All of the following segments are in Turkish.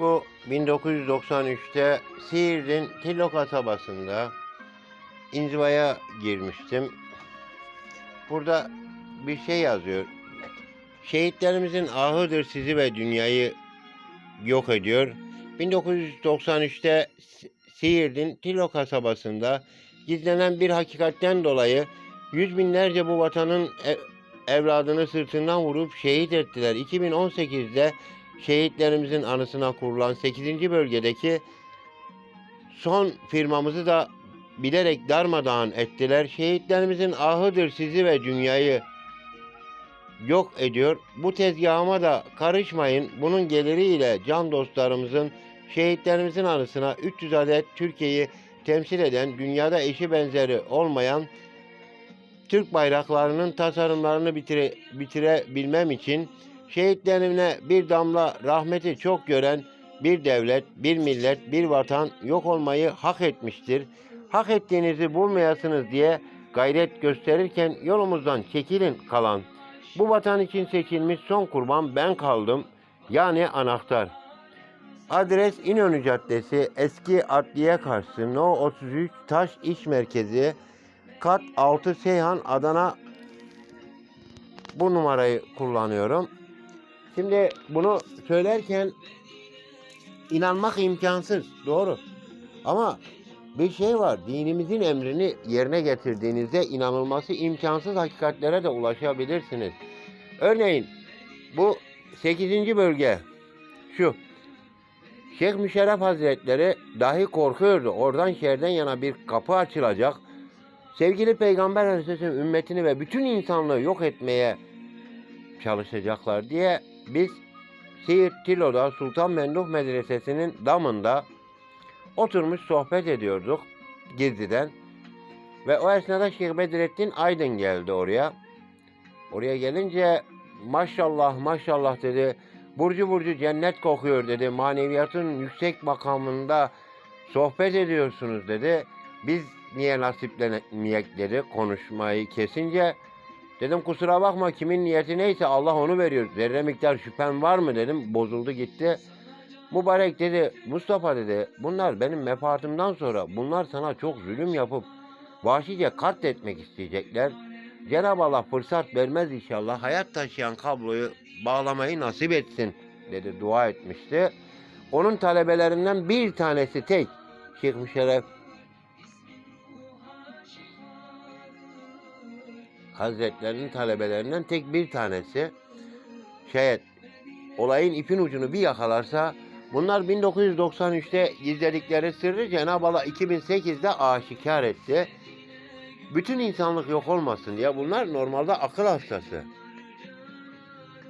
Bu 1993'te Siirt'in Tilo kasabasında inzivaya girmiştim. Burada bir şey yazıyor. Şehitlerimizin ahıdır sizi ve dünyayı yok ediyor. 1993'te Si- Siirt'in Tilo kasabasında gizlenen bir hakikatten dolayı yüz binlerce bu vatanın e- evladını sırtından vurup şehit ettiler. 2018'de şehitlerimizin anısına kurulan 8. bölgedeki son firmamızı da bilerek darmadağın ettiler. Şehitlerimizin ahıdır sizi ve dünyayı yok ediyor. Bu tezgahıma da karışmayın. Bunun geliriyle can dostlarımızın, şehitlerimizin anısına 300 adet Türkiye'yi temsil eden, dünyada eşi benzeri olmayan Türk bayraklarının tasarımlarını bitire, bitirebilmem için şehitlerine bir damla rahmeti çok gören bir devlet, bir millet, bir vatan yok olmayı hak etmiştir. Hak ettiğinizi bulmayasınız diye gayret gösterirken yolumuzdan çekilin kalan. Bu vatan için seçilmiş son kurban ben kaldım. Yani anahtar. Adres İnönü Caddesi, eski adliye karşısı, No 33 Taş İş Merkezi, kat 6 Seyhan, Adana. Bu numarayı kullanıyorum. Şimdi bunu söylerken inanmak imkansız. Doğru. Ama bir şey var. Dinimizin emrini yerine getirdiğinizde inanılması imkansız hakikatlere de ulaşabilirsiniz. Örneğin bu 8. bölge şu. Şeyh Müşerref Hazretleri dahi korkuyordu. Oradan şehirden yana bir kapı açılacak. Sevgili Peygamber Aleyhisselam ümmetini ve bütün insanlığı yok etmeye çalışacaklar diye biz Siirt Tilo'da Sultan Memduh Medresesi'nin damında oturmuş sohbet ediyorduk gizliden. Ve o esnada Şeyh Bedrettin Aydın geldi oraya. Oraya gelince maşallah maşallah dedi. Burcu burcu cennet kokuyor dedi. Maneviyatın yüksek makamında sohbet ediyorsunuz dedi. Biz niye nasiplenemeyek dedi konuşmayı kesince. Dedim kusura bakma kimin niyeti neyse Allah onu veriyor. Zerre miktar şüphen var mı dedim. Bozuldu gitti. Mübarek dedi Mustafa dedi bunlar benim mefatımdan sonra bunlar sana çok zulüm yapıp vahşice katletmek isteyecekler. Cenab-ı Allah fırsat vermez inşallah hayat taşıyan kabloyu bağlamayı nasip etsin dedi dua etmişti. Onun talebelerinden bir tanesi tek Şeyh Müşerref Hazretlerinin talebelerinden tek bir tanesi şayet olayın ipin ucunu bir yakalarsa bunlar 1993'te gizledikleri sırrı Cenab-ı Allah 2008'de aşikar etti. Bütün insanlık yok olmasın diye bunlar normalde akıl hastası.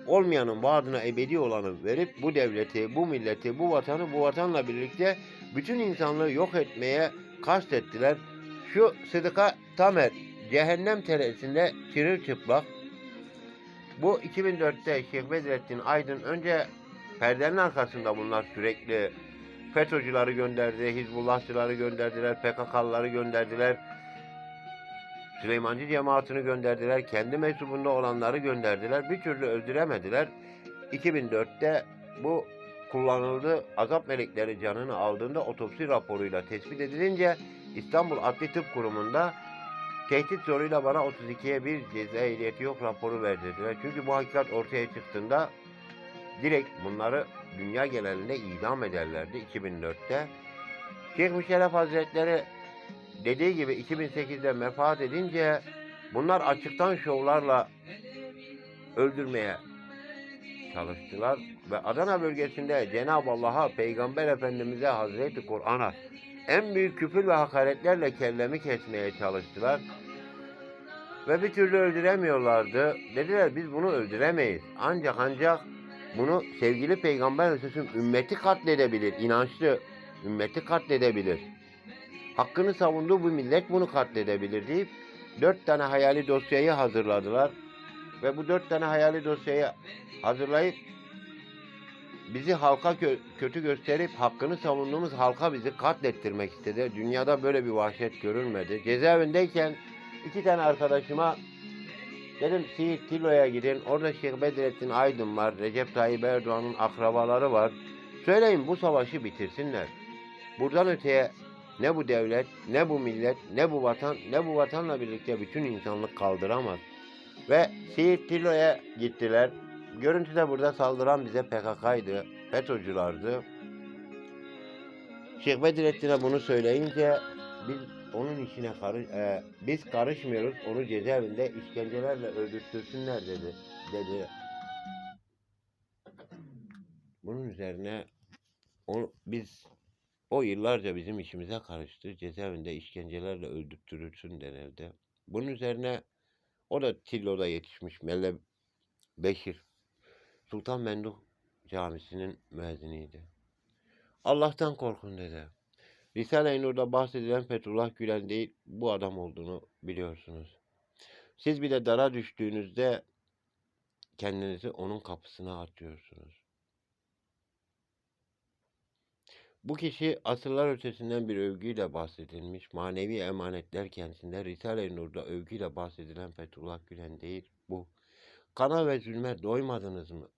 Olmayanın vaadine ebedi olanı verip bu devleti, bu milleti, bu vatanı, bu vatanla birlikte bütün insanlığı yok etmeye kastettiler. Şu Sıdıka Tamer cehennem teresinde çırılçıplak bu 2004'te Şeyh Bedrettin Aydın önce perdenin arkasında bunlar sürekli FETÖ'cüleri gönderdi, Hizbullahçıları gönderdiler, PKK'lıları gönderdiler. Süleymancı cemaatini gönderdiler, kendi mensubunda olanları gönderdiler. Bir türlü öldüremediler. 2004'te bu kullanıldı. Azap melekleri canını aldığında otopsi raporuyla tespit edilince İstanbul Adli Tıp Kurumu'nda tehdit zoruyla bana 32'ye bir ceza ehliyeti yok raporu verdirdiler. Çünkü bu hakikat ortaya çıktığında direkt bunları dünya genelinde idam ederlerdi 2004'te. Şeyh Müşerref Hazretleri dediği gibi 2008'de vefat edince bunlar açıktan şovlarla öldürmeye çalıştılar ve Adana bölgesinde Cenab-ı Allah'a, Peygamber Efendimiz'e, Hazreti Kur'an'a en büyük küfür ve hakaretlerle kellemi kesmeye çalıştılar. Ve bir türlü öldüremiyorlardı. Dediler biz bunu öldüremeyiz. Ancak ancak bunu sevgili Peygamber Efendimiz'in ümmeti katledebilir. inançlı ümmeti katledebilir. Hakkını savunduğu bu millet bunu katledebilir deyip dört tane hayali dosyayı hazırladılar. Ve bu dört tane hayali dosyayı hazırlayıp bizi halka kö- kötü gösterip hakkını savunduğumuz halka bizi katlettirmek istedi. Dünyada böyle bir vahşet görülmedi. Cezaevindeyken iki tane arkadaşıma dedim Siirt Tilo'ya gidin. Orada Şeyh Bedrettin Aydın var. Recep Tayyip Erdoğan'ın akrabaları var. Söyleyin bu savaşı bitirsinler. Buradan öteye ne bu devlet, ne bu millet, ne bu vatan, ne bu vatanla birlikte bütün insanlık kaldıramaz. Ve Siirt Tilo'ya gittiler. Görüntüde burada saldıran bize PKK'ydı, FETÖ'cülardı. Şeyh Bedrettin'e bunu söyleyince biz onun işine karış, e, biz karışmıyoruz. Onu cezaevinde işkencelerle öldürtürsünler dedi. dedi. Bunun üzerine o, biz o yıllarca bizim işimize karıştı. Cezaevinde işkencelerle öldürtürürsün denildi. Bunun üzerine o da Tillo'da yetişmiş Melle Beşir. Sultan Menduh Camisi'nin müezziniydi. Allah'tan korkun dedi. Risale-i Nur'da bahsedilen Fethullah Gülen değil, bu adam olduğunu biliyorsunuz. Siz bir de dara düştüğünüzde kendinizi onun kapısına atıyorsunuz. Bu kişi asırlar ötesinden bir övgüyle bahsedilmiş, manevi emanetler kendisinde Risale-i Nur'da övgüyle bahsedilen Fethullah Gülen değil, bu. Kana ve zulme doymadınız mı?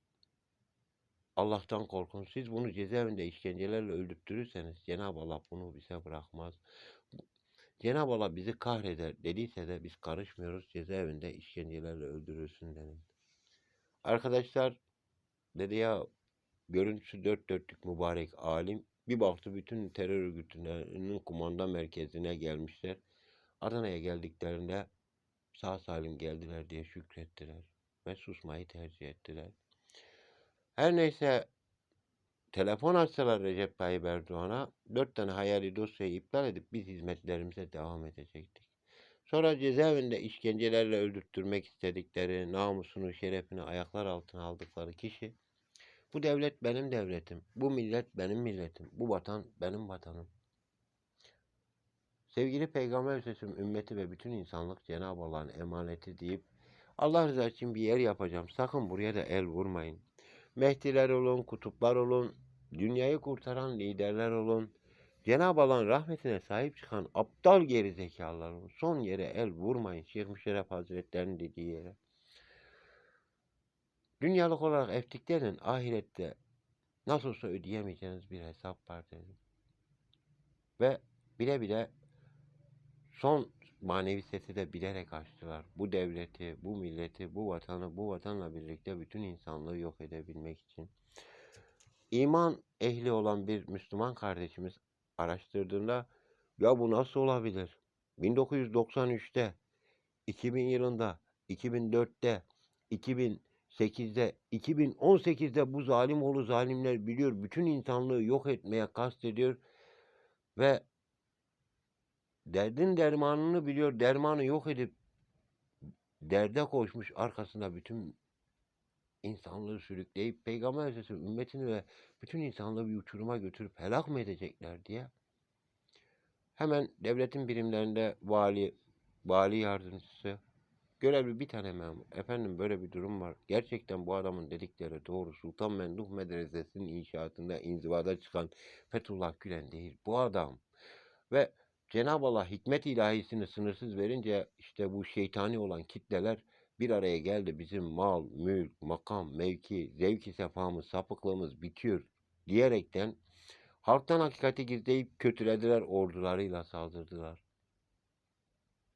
Allah'tan korkun. Siz bunu cezaevinde işkencelerle öldürtürürseniz Cenab-ı Allah bunu bize bırakmaz. Cenab-ı Allah bizi kahreder dediyse de biz karışmıyoruz. Cezaevinde işkencelerle öldürürsün denildi. Arkadaşlar dedi ya görüntüsü dört dörtlük mübarek alim bir baktı bütün terör örgütlerinin kumanda merkezine gelmişler. Adana'ya geldiklerinde sağ salim geldiler diye şükrettiler ve susmayı tercih ettiler. Her neyse telefon açsalar Recep Tayyip Erdoğan'a dört tane hayali dosyayı iptal edip biz hizmetlerimize devam edecektik. Sonra cezaevinde işkencelerle öldürttürmek istedikleri, namusunu, şerefini ayaklar altına aldıkları kişi, bu devlet benim devletim, bu millet benim milletim, bu vatan benim vatanım. Sevgili Peygamber Efendimiz'in ümmeti ve bütün insanlık Cenab-ı Allah'ın emaneti deyip Allah rızası için bir yer yapacağım. Sakın buraya da el vurmayın. Mehdiler olun, kutuplar olun, dünyayı kurtaran liderler olun. Cenab-ı Allah'ın rahmetine sahip çıkan aptal gerizekalılar olun. Son yere el vurmayın. Şeyh Müşerref Hazretleri'nin dediği yere. Dünyalık olarak eftiklerin ahirette nasıl olsa ödeyemeyeceğiniz bir hesap var dedi. Ve bile bile son manevi sesi de bilerek açtılar. Bu devleti, bu milleti, bu vatanı, bu vatanla birlikte bütün insanlığı yok edebilmek için. İman ehli olan bir Müslüman kardeşimiz araştırdığında ya bu nasıl olabilir? 1993'te, 2000 yılında, 2004'te, 2008'de, 2018'de bu zalim oğlu zalimler biliyor. Bütün insanlığı yok etmeye kastediyor ve derdin dermanını biliyor. Dermanı yok edip derde koşmuş arkasında bütün insanlığı sürükleyip Peygamber Aleyhisselam ümmetini ve bütün insanlığı bir uçuruma götürüp helak mı edecekler diye hemen devletin birimlerinde vali, vali yardımcısı, görevli bir tane memur. Efendim böyle bir durum var. Gerçekten bu adamın dedikleri doğru. Sultan Menduh Medresesi'nin inşaatında inzivada çıkan Fethullah Gülen değil. Bu adam. Ve Cenab-ı Allah hikmet ilahisini sınırsız verince işte bu şeytani olan kitleler bir araya geldi. Bizim mal, mülk, makam, mevki, zevki sefamız, sapıklığımız bitiyor diyerekten halktan hakikati gizleyip kötülediler ordularıyla saldırdılar.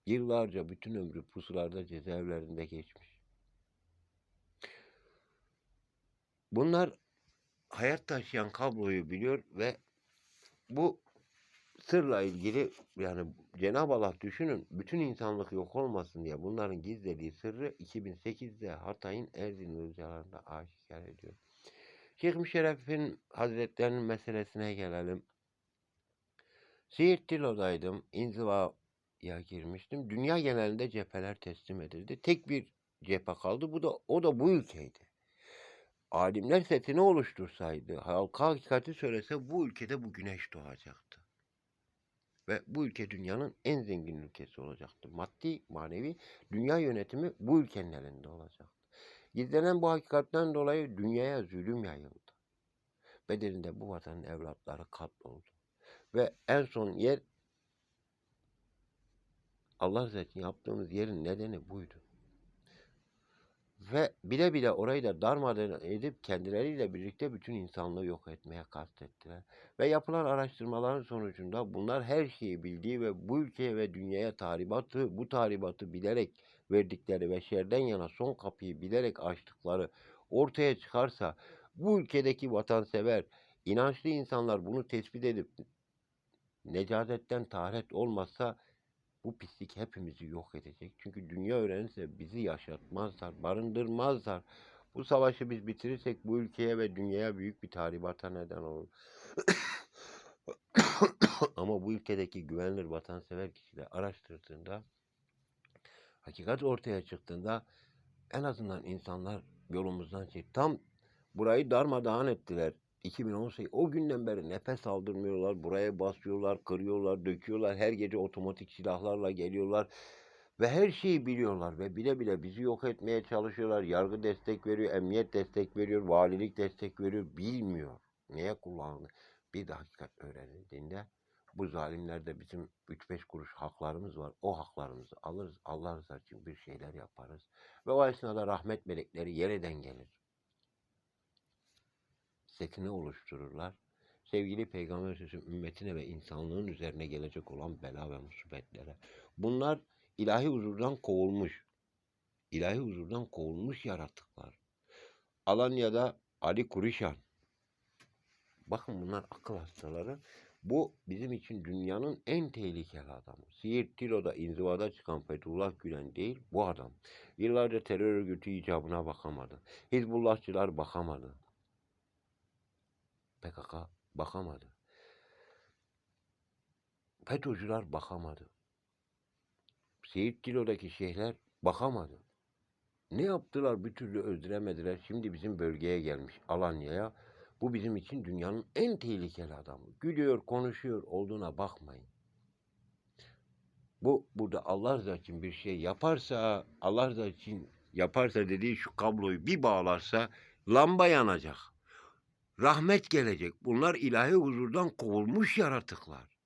Yıllarca bütün ömrü pusularda cezaevlerinde geçmiş. Bunlar hayat taşıyan kabloyu biliyor ve bu sırla ilgili yani Cenab-ı Allah düşünün bütün insanlık yok olmasın diye bunların gizlediği sırrı 2008'de Hatay'ın Erzincan Ilıcalarında aşikar ediyor. Şeyh Müşerref'in Hazretlerinin meselesine gelelim. Siirt Tilo'daydım. İnzivaya girmiştim. Dünya genelinde cepheler teslim edildi. Tek bir cephe kaldı. Bu da o da bu ülkeydi. Alimler setini oluştursaydı, halka hakikati söylese bu ülkede bu güneş doğacaktı. Ve bu ülke dünyanın en zengin ülkesi olacaktı. Maddi, manevi dünya yönetimi bu ülkenin elinde olacaktı. Gizlenen bu hakikatten dolayı dünyaya zulüm yayıldı. Bedelinde bu vatanın evlatları katloldu. Ve en son yer Allah için yaptığımız yerin nedeni buydu. Ve bile bile orayı da darmadağın edip kendileriyle birlikte bütün insanlığı yok etmeye kastettiler. Ve yapılan araştırmaların sonucunda bunlar her şeyi bildiği ve bu ülkeye ve dünyaya tahribatı, bu tahribatı bilerek verdikleri ve şerden yana son kapıyı bilerek açtıkları ortaya çıkarsa bu ülkedeki vatansever, inançlı insanlar bunu tespit edip necazetten taharet olmazsa bu pislik hepimizi yok edecek. Çünkü dünya öğrenirse bizi yaşatmazlar, barındırmazlar. Bu savaşı biz bitirirsek bu ülkeye ve dünyaya büyük bir tahribata neden olur. Ama bu ülkedeki güvenilir vatansever kişiler araştırdığında hakikat ortaya çıktığında en azından insanlar yolumuzdan çek. Tam burayı darmadağın ettiler. 2018 o günden beri nefes aldırmıyorlar. Buraya basıyorlar, kırıyorlar, döküyorlar. Her gece otomatik silahlarla geliyorlar. Ve her şeyi biliyorlar ve bile bile bizi yok etmeye çalışıyorlar. Yargı destek veriyor, emniyet destek veriyor, valilik destek veriyor. Bilmiyor. Neye kullanıldı? Bir de hakikat öğrenildiğinde bu zalimlerde bizim 3-5 kuruş haklarımız var. O haklarımızı alırız. Allah rızası için bir şeyler yaparız. Ve o esnada rahmet melekleri yereden gelir. Sekine oluştururlar. Sevgili Peygamber Sözüm ümmetine ve insanlığın üzerine gelecek olan bela ve musibetlere. Bunlar ilahi huzurdan kovulmuş. ilahi huzurdan kovulmuş yaratıklar. Alanya'da Ali Kurişan. Bakın bunlar akıl hastaları. Bu bizim için dünyanın en tehlikeli adamı. Siirt Tilo'da inzivada çıkan Fethullah Gülen değil bu adam. Yıllarca terör örgütü icabına bakamadı. Hizbullahçılar bakamadı. PKK bakamadı. FETÖ'cüler bakamadı. Siirt Tilo'daki şeyhler bakamadı. Ne yaptılar bir türlü öldüremediler. Şimdi bizim bölgeye gelmiş Alanya'ya. Bu bizim için dünyanın en tehlikeli adamı. Gülüyor, konuşuyor olduğuna bakmayın. Bu burada Allah rızası için bir şey yaparsa, Allah rızası için yaparsa dediği şu kabloyu bir bağlarsa lamba yanacak. Rahmet gelecek. Bunlar ilahi huzurdan kovulmuş yaratıklar.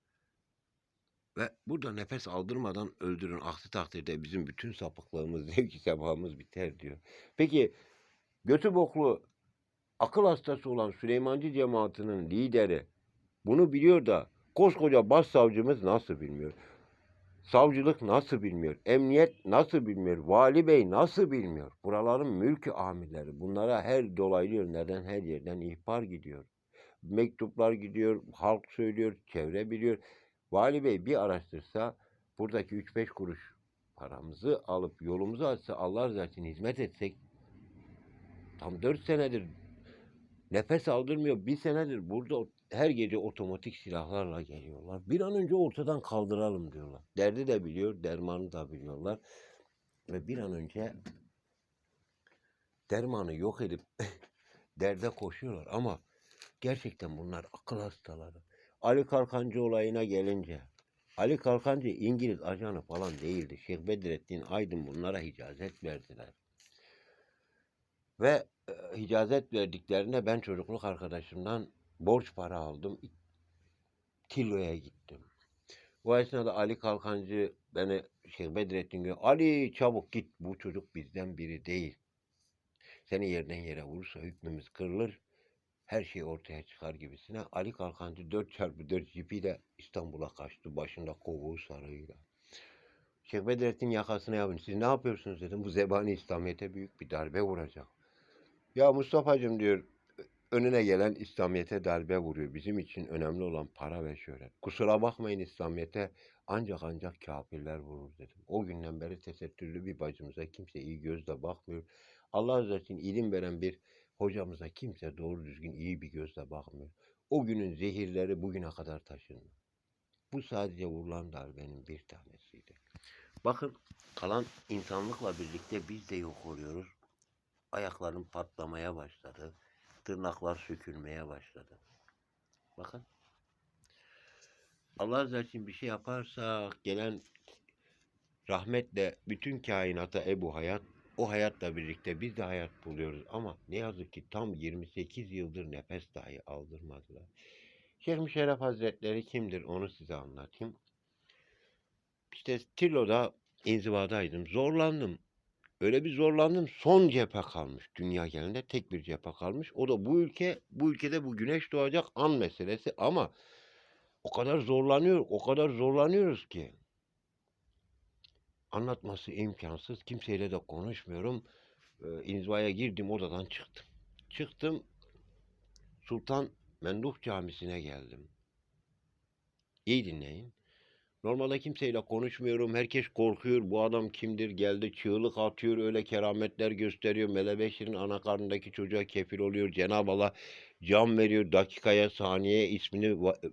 Ve burada nefes aldırmadan öldürün. Aksi takdirde bizim bütün sapıklığımız, zevki sebabımız biter diyor. Peki götü boklu akıl hastası olan Süleymancı cemaatinin lideri bunu biliyor da koskoca başsavcımız nasıl bilmiyor? Savcılık nasıl bilmiyor? Emniyet nasıl bilmiyor? Vali bey nasıl bilmiyor? Buraların mülkü amirleri bunlara her dolaylı yönlerden her yerden ihbar gidiyor. Mektuplar gidiyor, halk söylüyor, çevre biliyor. Vali bey bir araştırsa buradaki 3-5 kuruş paramızı alıp yolumuzu açsa Allah rızası için hizmet etsek tam 4 senedir nefes aldırmıyor. Bir senedir burada her gece otomatik silahlarla geliyorlar. Bir an önce ortadan kaldıralım diyorlar. Derdi de biliyor, dermanı da biliyorlar. Ve bir an önce dermanı yok edip derde koşuyorlar. Ama gerçekten bunlar akıl hastaları. Ali Kalkancı olayına gelince Ali Kalkancı İngiliz ajanı falan değildi. Şeyh Bedrettin Aydın bunlara icazet verdiler. Ve e, icazet verdiklerine ben çocukluk arkadaşımdan borç para aldım. Tilo'ya gittim. O esnada Ali Kalkancı beni Şeyh Bedrettin Gö Ali çabuk git bu çocuk bizden biri değil. Seni yerden yere vurursa hükmümüz kırılır. Her şey ortaya çıkar gibisine. Ali Kalkancı 4x4 jipiyle İstanbul'a kaçtı. Başında kovuğu sarığıyla. Şeyh Bedrettin yakasına yapın. Siz ne yapıyorsunuz dedim. Bu zebani İslamiyet'e büyük bir darbe vuracak. Ya Mustafa'cığım diyor önüne gelen İslamiyet'e darbe vuruyor. Bizim için önemli olan para ve şöhret. Kusura bakmayın İslamiyet'e ancak ancak kafirler vurur dedim. O günden beri tesettürlü bir bacımıza kimse iyi gözle bakmıyor. Allah rızası için ilim veren bir hocamıza kimse doğru düzgün iyi bir gözle bakmıyor. O günün zehirleri bugüne kadar taşındı. Bu sadece vurulan darbenin bir tanesiydi. Bakın kalan insanlıkla birlikte biz de yok oluyoruz. Ayaklarım patlamaya başladı. Tırnaklar sökülmeye başladı. Bakın. Allah rızası için bir şey yaparsak gelen rahmetle bütün kainata Ebu Hayat o hayatla birlikte biz de hayat buluyoruz ama ne yazık ki tam 28 yıldır nefes dahi aldırmadılar. Şeyh Müşerref Hazretleri kimdir onu size anlatayım. İşte Tilo'da inzivadaydım. Zorlandım. Öyle bir zorlandım. Son cephe kalmış. Dünya genelinde tek bir cephe kalmış. O da bu ülke. Bu ülkede bu güneş doğacak an meselesi ama o kadar zorlanıyor, o kadar zorlanıyoruz ki. Anlatması imkansız. Kimseyle de konuşmuyorum. Ee, inzivaya girdim, odadan çıktım. Çıktım, Sultan Menduh Camisi'ne geldim. İyi dinleyin. Normalde kimseyle konuşmuyorum. Herkes korkuyor. Bu adam kimdir? Geldi çığlık atıyor. Öyle kerametler gösteriyor. Melebeşir'in ana karnındaki çocuğa kefil oluyor. Cenab-ı Allah can veriyor. Dakikaya, saniyeye ismini va-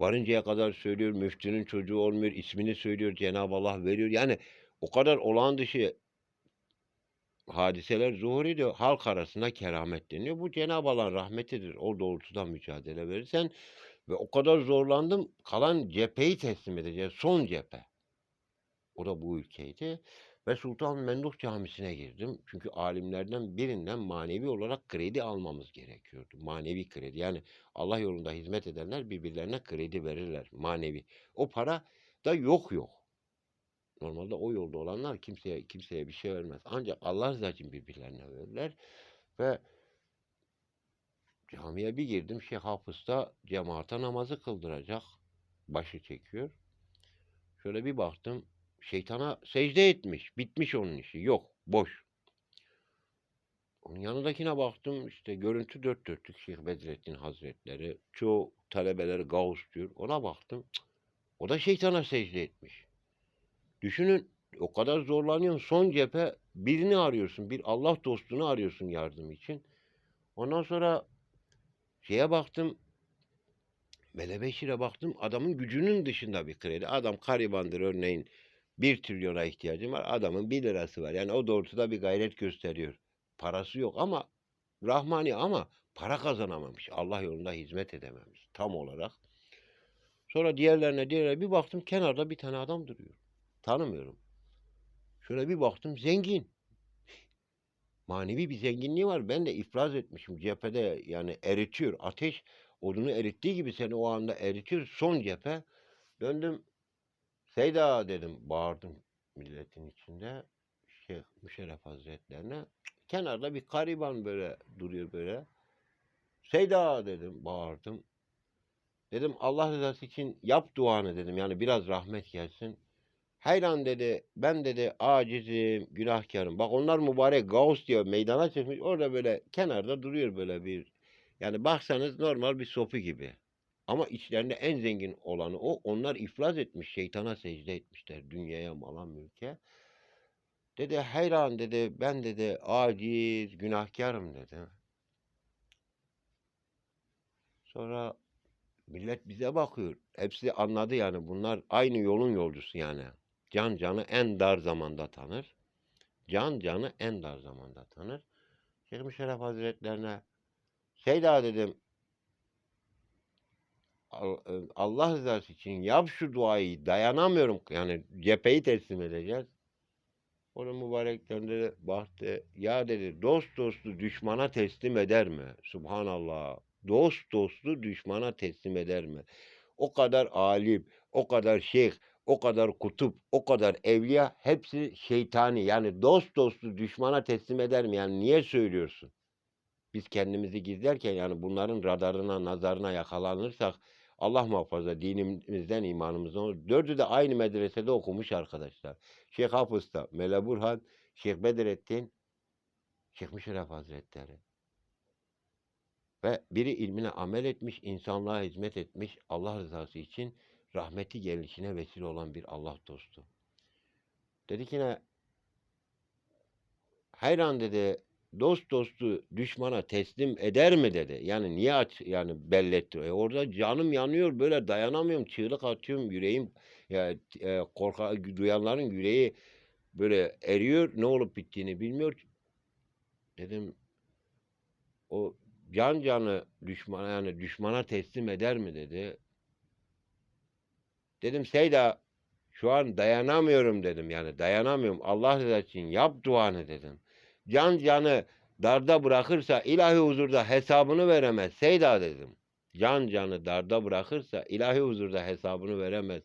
varıncaya kadar söylüyor. Müftünün çocuğu olmuyor. ismini söylüyor. Cenab-ı Allah veriyor. Yani o kadar olağan dışı hadiseler zuhur ediyor. Halk arasında keramet deniyor. Bu Cenab-ı Allah'ın rahmetidir. O doğrultuda mücadele verirsen ve o kadar zorlandım. Kalan cepheyi teslim edeceğiz. Son cephe. O da bu ülkeydi. Ve Sultan Menduh Camisi'ne girdim. Çünkü alimlerden birinden manevi olarak kredi almamız gerekiyordu. Manevi kredi. Yani Allah yolunda hizmet edenler birbirlerine kredi verirler. Manevi. O para da yok yok. Normalde o yolda olanlar kimseye kimseye bir şey vermez. Ancak Allah rızası için birbirlerine verirler. Ve camiye bir girdim. Şeyh Hafız da cemaate namazı kıldıracak. Başı çekiyor. Şöyle bir baktım. Şeytana secde etmiş. Bitmiş onun işi. Yok. Boş. Onun yanındakine baktım. işte görüntü dört dörtlük Şeyh Bedrettin Hazretleri. Çoğu talebeleri Gauss diyor. Ona baktım. O da şeytana secde etmiş. Düşünün o kadar zorlanıyorsun. Son cephe birini arıyorsun. Bir Allah dostunu arıyorsun yardım için. Ondan sonra şeye baktım. Melebeşir'e baktım. Adamın gücünün dışında bir kredi. Adam garibandır örneğin. Bir trilyona ihtiyacım var. Adamın bir lirası var. Yani o doğrultuda bir gayret gösteriyor. Parası yok ama Rahmani ama para kazanamamış. Allah yolunda hizmet edememiş tam olarak. Sonra diğerlerine diğerlerine bir baktım kenarda bir tane adam duruyor. Tanımıyorum. Şöyle bir baktım zengin. Manevi bir zenginliği var. Ben de ifraz etmişim cephede yani eritiyor. Ateş odunu erittiği gibi seni o anda eritiyor. Son cephe. Döndüm. Seyda dedim. Bağırdım milletin içinde. Şeyh Müşerref Hazretlerine. Kenarda bir gariban böyle duruyor böyle. Seyda dedim. Bağırdım. Dedim Allah rızası için yap duanı dedim. Yani biraz rahmet gelsin. Hayran dedi, ben dedi acizim, günahkarım. Bak onlar mübarek Gauss diyor meydana çıkmış. Orada böyle kenarda duruyor böyle bir. Yani baksanız normal bir sofu gibi. Ama içlerinde en zengin olanı o. Onlar iflas etmiş, şeytana secde etmişler. Dünyaya, mala, mülke. Dedi hayran dedi, ben dedi aciz, günahkarım dedi. Sonra millet bize bakıyor. Hepsi anladı yani bunlar aynı yolun yolcusu yani. Can canı en dar zamanda tanır. Can canı en dar zamanda tanır. Şeyh Müşerref Hazretlerine Seyda dedim Al- e, Allah rızası için yap şu duayı dayanamıyorum yani cepheyi teslim edeceğiz. Onun mübarek döndü baktı. Ya dedi dost dostu düşmana teslim eder mi? Subhanallah. Dost dostu düşmana teslim eder mi? O kadar alim, o kadar şeyh, o kadar kutup, o kadar evliya hepsi şeytani. Yani dost dostu düşmana teslim eder mi? Yani niye söylüyorsun? Biz kendimizi gizlerken yani bunların radarına, nazarına yakalanırsak Allah muhafaza dinimizden, imanımızdan. Dördü de aynı medresede okumuş arkadaşlar. Şeyh Hafız da, Mele Burhan, Şeyh Bedrettin, Şeyh Müşerref Hazretleri. Ve biri ilmine amel etmiş, insanlığa hizmet etmiş, Allah rızası için rahmeti gelişine vesile olan bir Allah dostu. Dedi ki ne? Hayran dedi, dost dostu düşmana teslim eder mi dedi. Yani niye aç yani belletti. E orada canım yanıyor böyle dayanamıyorum. Çığlık atıyorum yüreğim ya e, korka duyanların yüreği böyle eriyor. Ne olup bittiğini bilmiyor. Dedim o can canı düşmana yani düşmana teslim eder mi dedi. Dedim Seyda şu an dayanamıyorum dedim yani dayanamıyorum. Allah rızası için yap duanı dedim. Can canı darda bırakırsa ilahi huzurda hesabını veremez. Seyda dedim. Can canı darda bırakırsa ilahi huzurda hesabını veremez.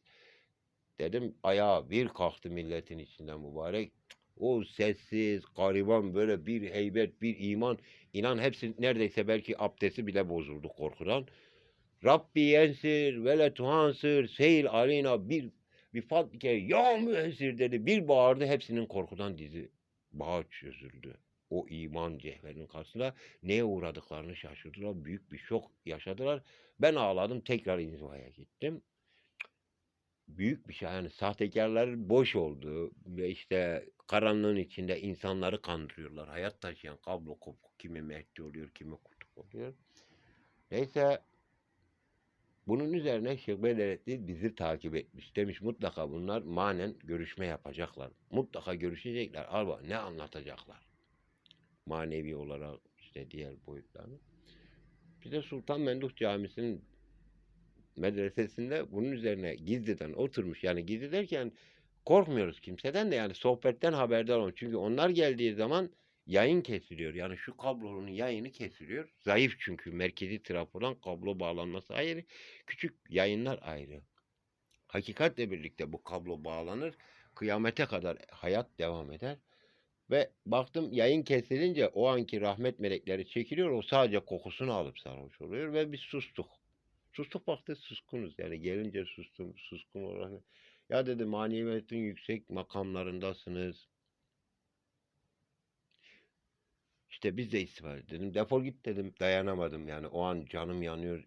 Dedim ayağa bir kalktı milletin içinden mübarek. O sessiz, gariban böyle bir heybet, bir iman. İnan hepsi neredeyse belki abdesti bile bozuldu korkudan. Rabbi yensir ve le tuhansır seyil aleyna bir bir fatke ya müessir dedi. Bir bağırdı hepsinin korkudan dizi bağı çözüldü. O iman cehverinin karşısında neye uğradıklarını şaşırdılar. Büyük bir şok yaşadılar. Ben ağladım tekrar inzivaya gittim. Büyük bir şey yani sahtekarlar boş oldu ve işte karanlığın içinde insanları kandırıyorlar. Hayat taşıyan kablo kopuk kimi Mehdi oluyor kimi kutup oluyor. Neyse bunun üzerine Şeyh Bedrettin bizi takip etmiş. Demiş mutlaka bunlar manen görüşme yapacaklar. Mutlaka görüşecekler. Alba ne anlatacaklar? Manevi olarak işte diğer boyutlarını. Bir de Sultan Memduh Camisi'nin medresesinde bunun üzerine gizliden oturmuş. Yani gizli derken korkmuyoruz kimseden de yani sohbetten haberdar olun. Çünkü onlar geldiği zaman yayın kesiliyor. Yani şu kablonun yayını kesiliyor. Zayıf çünkü merkezi trafodan kablo bağlanması ayrı. Küçük yayınlar ayrı. Hakikatle birlikte bu kablo bağlanır. Kıyamete kadar hayat devam eder. Ve baktım yayın kesilince o anki rahmet melekleri çekiliyor. O sadece kokusunu alıp sarhoş oluyor ve biz sustuk. Sustuk baktık suskunuz. Yani gelince sustum, suskun olarak. Ya dedi maneviyetin yüksek makamlarındasınız. İşte biz de istifade dedim. Defol git dedim. Dayanamadım yani. O an canım yanıyor.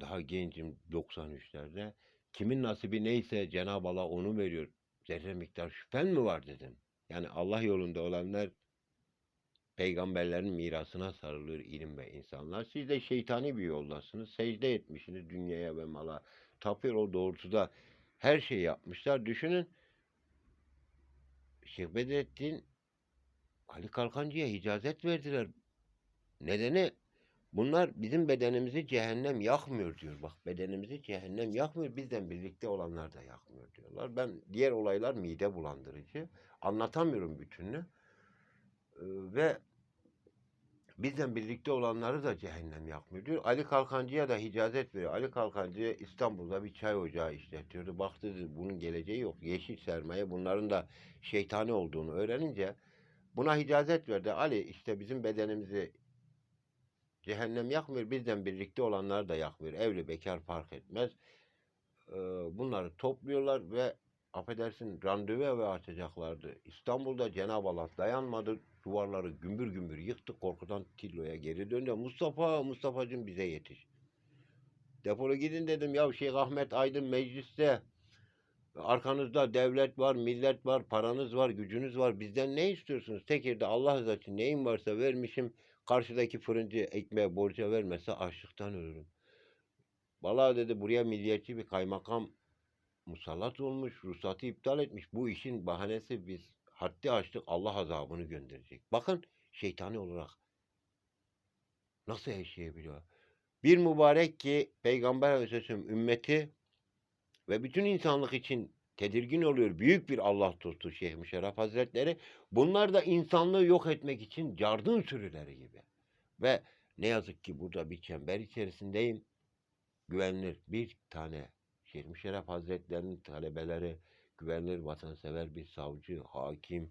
Daha gencim 93'lerde. Kimin nasibi neyse Cenab-ı Allah onu veriyor. Zerre miktar şüphen mi var dedim. Yani Allah yolunda olanlar peygamberlerin mirasına sarılır ilim ve insanlar. Siz de şeytani bir yoldasınız. Secde etmişsiniz dünyaya ve mala. Tapıyor o doğrultuda her şeyi yapmışlar. Düşünün Şeyh Bedrettin Ali Kalkancı'ya icazet verdiler. Nedeni bunlar bizim bedenimizi cehennem yakmıyor diyor. Bak bedenimizi cehennem yakmıyor. Bizden birlikte olanlar da yakmıyor diyorlar. Ben diğer olaylar mide bulandırıcı. Anlatamıyorum bütününü. Ee, ve bizden birlikte olanları da cehennem yakmıyor diyor. Ali Kalkancı'ya da icazet veriyor. Ali Kalkancı İstanbul'da bir çay ocağı işletiyordu. Baktı bunun geleceği yok. Yeşil sermaye bunların da şeytani olduğunu öğrenince buna icazet verdi. Ali işte bizim bedenimizi cehennem yakmıyor. Bizden birlikte olanları da yakmıyor. Evli bekar fark etmez. Ee, bunları topluyorlar ve affedersin randevu evi açacaklardı. İstanbul'da Cenab-ı Allah dayanmadı. Duvarları gümbür gümbür yıktı. Korkudan Tillo'ya geri döndü. Mustafa, Mustafa'cığım bize yetiş. Defolu gidin dedim. Ya Şeyh Ahmet Aydın mecliste. Arkanızda devlet var, millet var, paranız var, gücünüz var. Bizden ne istiyorsunuz? Tekirde Allah rızası için neyim varsa vermişim. Karşıdaki fırıncı ekmeğe borca vermezse açlıktan ölürüm. Vallahi dedi buraya milliyetçi bir kaymakam musallat olmuş, ruhsatı iptal etmiş. Bu işin bahanesi biz haddi aştık Allah azabını gönderecek. Bakın şeytani olarak nasıl yaşayabiliyor? Bir mübarek ki Peygamber Aleyhisselam ümmeti ve bütün insanlık için tedirgin oluyor. Büyük bir Allah dostu Şeyh Müşerref Hazretleri. Bunlar da insanlığı yok etmek için cardın sürüleri gibi. Ve ne yazık ki burada bir çember içerisindeyim. Güvenilir bir tane Şeyh Müşerref Hazretlerinin talebeleri, güvenilir vatansever bir savcı, hakim,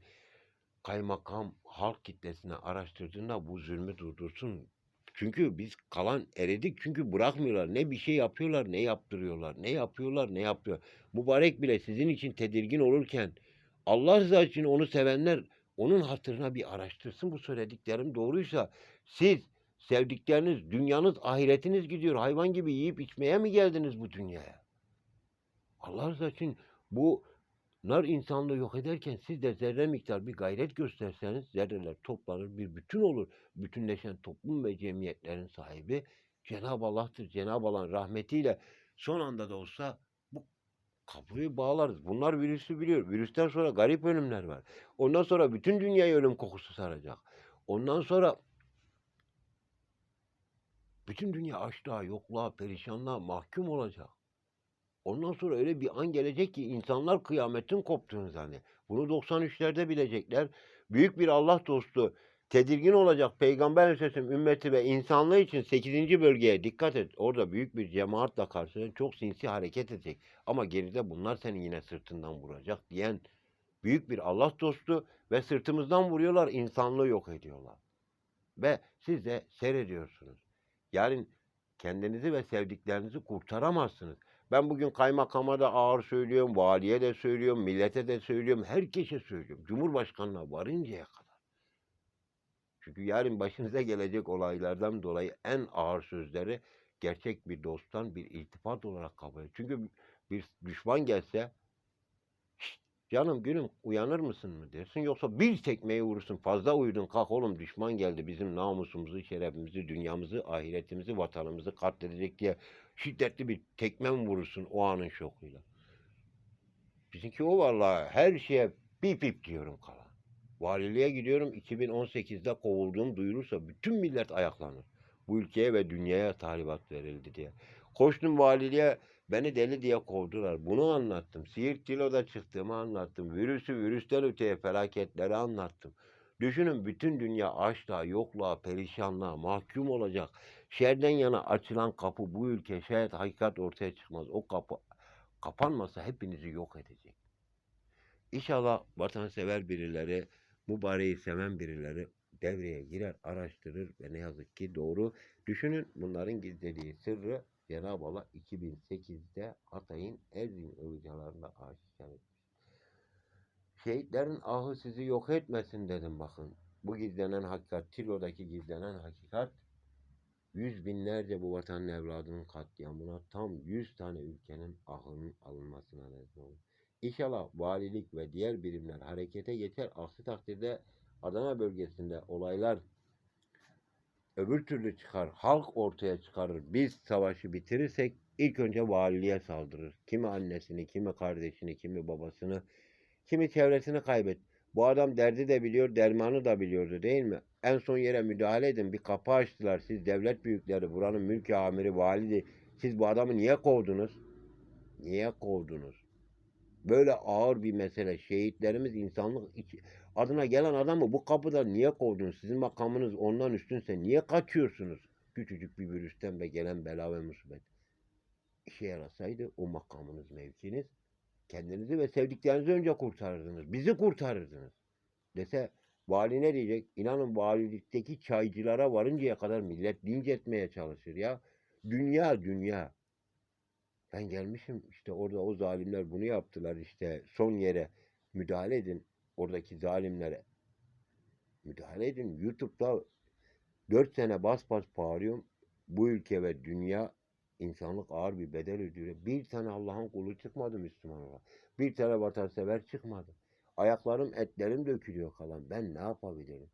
kaymakam halk kitlesine araştırdığında bu zulmü durdursun. Çünkü biz kalan eridik çünkü bırakmıyorlar. Ne bir şey yapıyorlar ne yaptırıyorlar. Ne yapıyorlar ne yapıyor. Mübarek bile sizin için tedirgin olurken Allah rızası için onu sevenler onun hatırına bir araştırsın bu söylediklerim doğruysa siz sevdikleriniz, dünyanız, ahiretiniz gidiyor. Hayvan gibi yiyip içmeye mi geldiniz bu dünyaya? Allah rızası için bu nar insanlığı yok ederken siz de zerre miktar bir gayret gösterseniz zerreler toplanır bir bütün olur. Bütünleşen toplum ve cemiyetlerin sahibi Cenab-ı Allah'tır. Cenab-ı Allah'ın rahmetiyle son anda da olsa bu kapıyı bağlarız. Bunlar virüsü biliyor. Virüsten sonra garip ölümler var. Ondan sonra bütün dünyayı ölüm kokusu saracak. Ondan sonra bütün dünya açlığa, yokluğa, perişanlığa mahkum olacak. Ondan sonra öyle bir an gelecek ki insanlar kıyametin koptuğunu zannediyor. Bunu 93'lerde bilecekler. Büyük bir Allah dostu tedirgin olacak Peygamber Aleyhisselam ümmeti ve insanlığı için 8. bölgeye dikkat et. Orada büyük bir cemaatle karşına çok sinsi hareket edecek. Ama geride bunlar seni yine sırtından vuracak diyen Büyük bir Allah dostu ve sırtımızdan vuruyorlar, insanlığı yok ediyorlar. Ve siz de seyrediyorsunuz. Yarın kendinizi ve sevdiklerinizi kurtaramazsınız. Ben bugün kaymakama da ağır söylüyorum, valiye de söylüyorum, millete de söylüyorum, herkese söylüyorum. Cumhurbaşkanına varıncaya kadar. Çünkü yarın başınıza gelecek olaylardan dolayı en ağır sözleri gerçek bir dosttan bir iltifat olarak kabul ediyor. Çünkü bir düşman gelse "Şşt, canım günüm uyanır mısın mı dersin yoksa bir tekmeyi vurursun fazla uyudun kalk oğlum düşman geldi bizim namusumuzu, şerefimizi, dünyamızı, ahiretimizi, vatanımızı katledecek diye şiddetli bir tekme mi vurursun o anın şokuyla. Bizimki o vallahi her şeye bip bip diyorum kalan. Valiliğe gidiyorum 2018'de kovulduğum duyulursa bütün millet ayaklanır. Bu ülkeye ve dünyaya tahribat verildi diye. Koştum valiliğe beni deli diye kovdular. Bunu anlattım. Siirt Tilo'da çıktığımı anlattım. Virüsü virüsten öteye felaketleri anlattım. Düşünün bütün dünya açlığa, yokluğa, perişanlığa mahkum olacak. Şerden yana açılan kapı bu ülke şayet hakikat ortaya çıkmaz. O kapı kapanmasa hepinizi yok edecek. İnşallah vatansever birileri, mübareği seven birileri devreye girer, araştırır ve ne yazık ki doğru. Düşünün bunların gizlediği sırrı Cenab-ı Allah 2008'de Hatay'ın Erzin ılıcalarında aşikar etmiş. Şehitlerin ahı sizi yok etmesin dedim bakın. Bu gizlenen hakikat, Tilo'daki gizlenen hakikat yüz binlerce bu vatanın evladının katliamına tam yüz tane ülkenin ahının alınmasına neden olur. İnşallah valilik ve diğer birimler harekete geçer. Aksi takdirde Adana bölgesinde olaylar öbür türlü çıkar. Halk ortaya çıkarır. Biz savaşı bitirirsek ilk önce valiliğe saldırır. Kimi annesini, kimi kardeşini, kimi babasını, kimi çevresini kaybet. Bu adam derdi de biliyor, dermanı da biliyordu değil mi? En son yere müdahale edin. Bir kapı açtılar. Siz devlet büyükleri, buranın mülki amiri, validi. Siz bu adamı niye kovdunuz? Niye kovdunuz? Böyle ağır bir mesele. Şehitlerimiz insanlık adına gelen adamı bu kapıda niye kovdunuz? Sizin makamınız ondan üstünse niye kaçıyorsunuz? Küçücük bir virüsten ve gelen bela ve musibet. İşe yarasaydı o makamınız, mevkiniz kendinizi ve sevdiklerinizi önce kurtarırdınız. Bizi kurtarırdınız. Dese vali ne diyecek? İnanın valilikteki çaycılara varıncaya kadar millet linç etmeye çalışır ya. Dünya dünya. Ben gelmişim işte orada o zalimler bunu yaptılar işte son yere müdahale edin. Oradaki zalimlere müdahale edin. YouTube'da 4 sene bas bas bağırıyorum. Bu ülke ve dünya insanlık ağır bir bedel ödüyor. Bir tane Allah'ın kulu çıkmadı Müslüman olarak. Bir tane vatansever çıkmadı. Ayaklarım etlerim dökülüyor kalan. Ben ne yapabilirim?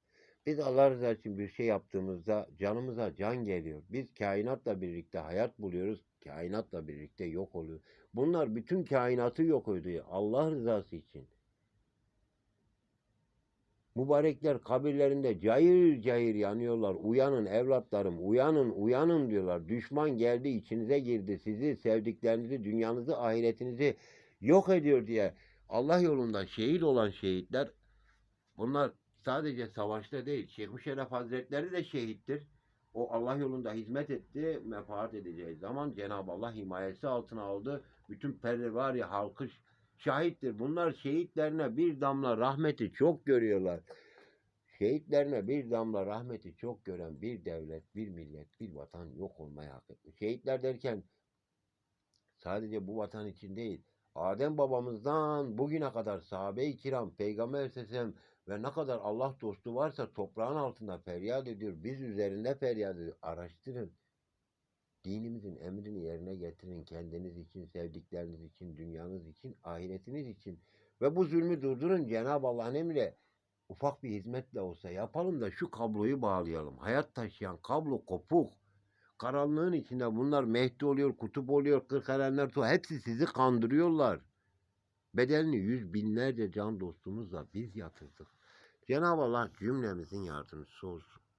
Biz Allah rızası için bir şey yaptığımızda canımıza can geliyor. Biz kainatla birlikte hayat buluyoruz. Kainatla birlikte yok oluyor. Bunlar bütün kainatı yok ediyor. Allah rızası için. Mübarekler kabirlerinde cayır cayır yanıyorlar. Uyanın evlatlarım, uyanın, uyanın diyorlar. Düşman geldi, içinize girdi. Sizi, sevdiklerinizi, dünyanızı, ahiretinizi yok ediyor diye. Allah yolunda şehit olan şehitler, bunlar sadece savaşta değil. Şeyh Müşerref Hazretleri de şehittir. O Allah yolunda hizmet etti, menfaat edeceği zaman Cenab-ı Allah himayesi altına aldı. Bütün pervari halkı şahittir. Bunlar şehitlerine bir damla rahmeti çok görüyorlar. Şehitlerine bir damla rahmeti çok gören bir devlet, bir millet, bir vatan yok olmaya hak etmiş. Şehitler derken sadece bu vatan için değil, Adem babamızdan bugüne kadar sahabe-i kiram, peygamber aleyhisselam ve ne kadar Allah dostu varsa toprağın altında feryat ediyor. Biz üzerinde feryat ediyor. Araştırın. Dinimizin emrini yerine getirin. Kendiniz için, sevdikleriniz için, dünyanız için, ahiretiniz için. Ve bu zulmü durdurun. Cenab-ı Allah'ın emriyle ufak bir hizmetle olsa yapalım da şu kabloyu bağlayalım. Hayat taşıyan kablo kopuk. Karanlığın içinde bunlar Mehdi oluyor, kutup oluyor, kırkalemler, hepsi sizi kandırıyorlar. Bedelini yüz binlerce can dostumuzla biz yatırdık. Cenab-ı Allah cümlemizin yardımcısı olsun.